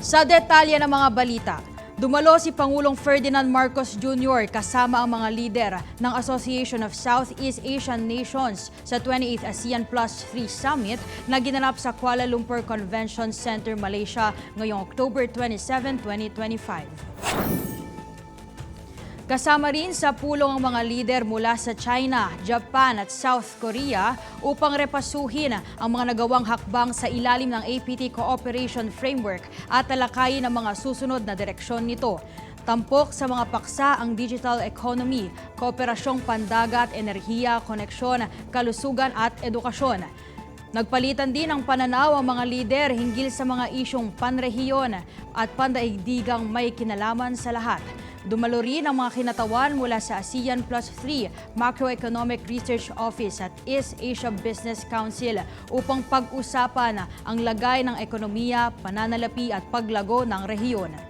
Sa detalye ng mga balita, dumalo si Pangulong Ferdinand Marcos Jr. kasama ang mga lider ng Association of Southeast Asian Nations sa 28th ASEAN Plus 3 Summit na ginanap sa Kuala Lumpur Convention Center, Malaysia ngayong October 27, 2025. Kasama rin sa pulong ang mga lider mula sa China, Japan at South Korea upang repasuhin ang mga nagawang hakbang sa ilalim ng APT Cooperation Framework at talakayin ang mga susunod na direksyon nito. Tampok sa mga paksa ang digital economy, kooperasyong pandagat, enerhiya, koneksyon, kalusugan at edukasyon. Nagpalitan din ang pananaw ang mga lider hinggil sa mga isyong panrehiyon at pandaigdigang may kinalaman sa lahat. Dumalo rin ang mga kinatawan mula sa ASEAN Plus 3 Macroeconomic Research Office at East Asia Business Council upang pag-usapan ang lagay ng ekonomiya, pananalapi at paglago ng rehiyon.